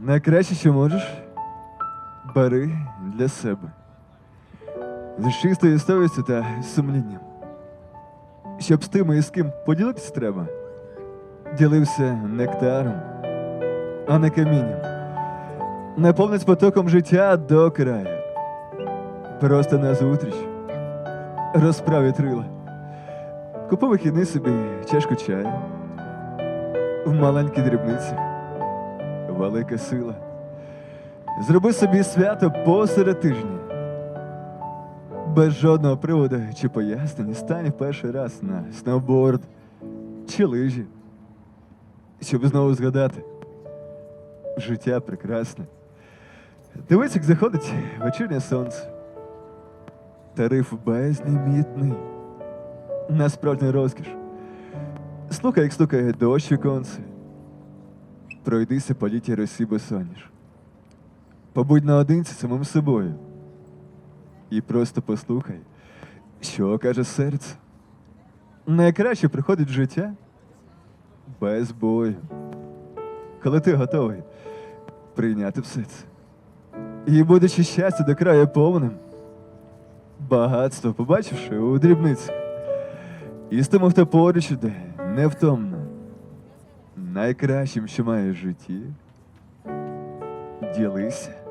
Найкраще, що можеш, бери для себе. З чистою совістю та сумлінням. Щоб з тими, з ким поділитися треба, ділився нектаром, а не камінням. Наповнить потоком життя до краю. Просто назустріч розправить крила. Купи вихідний собі чашку чаю. В маленькій дрібниці велика сила. Зроби собі свято посеред тижня. Без жодного приводу чи пояснень стань в перший раз на сноуборд чи лижі, щоб знову згадати. Життя прекрасне. Дивись, як заходить вечірнє сонце. Тариф безлімітний. Насправді розкіш. Слухай, як стукає дощ віконце. Пройдися по літій росі босоніж. Побудь наодинці самим собою. І просто послухай, що каже серце. Найкраще приходить життя без бою. Коли ти готовий прийняти все це. І будучи щастя до краю повним, багатство побачивши у дрібницях. І з тим, хто поруч іде, невтомно. Найкращим, що має в житті, ділися.